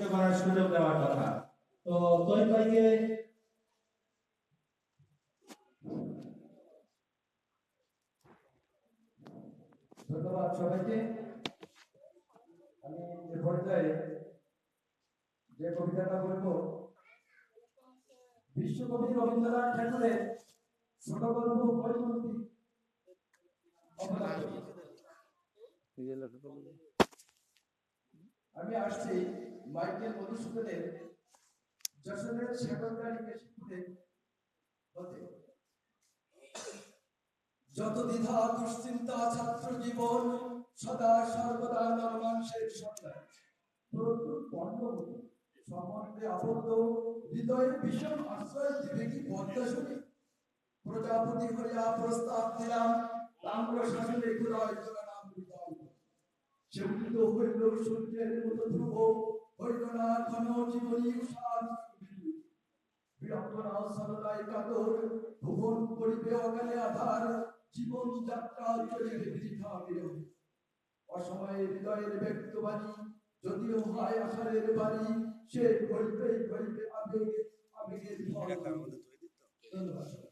প্রতিষ্ঠিত করার সুযোগ দেওয়ার কথা। তো তৈরি ভাইকে ধন্যবাদ সবাইকে। আমি এ পর্যায়ে যে কবিতাটা বলব, বিশ্বকবি রবীন্দ্রনাথ ঠাকুরের ছোট গল্প আমি আসছি। মাইকেল মধুসূদনের যশোরের সেকন্ডারি কেশপুরে হতে যত দ্বিধা, দুশ্চিন্তা, ছাত্র জীবন সদা সর্বদা নরমাংসের সন্ধান প্রচুর সম্বন্ধে আবদ্ধ, হৃদয়ের ভীষণ আশ্রয় দিবে কি পদ্মা শুনি প্রজাপতি হইয়া প্রস্তাব দিলাম, তাম্র শাসনে ঘুরায় নাম হৃদয় সেউলিত হইল সূর্যের মতো ধ্রুব জীবনী বিড়ম্বনা কাতর ভুবন অকালে আধার জীবন যাত্রা চলিবে বৃথা বিরহ অসময়ে হৃদয়ের ব্যক্তবাণী যদিও হয় আষাঢ়ের বাণী সে আবেগে আবেগের ধন্যবাদ।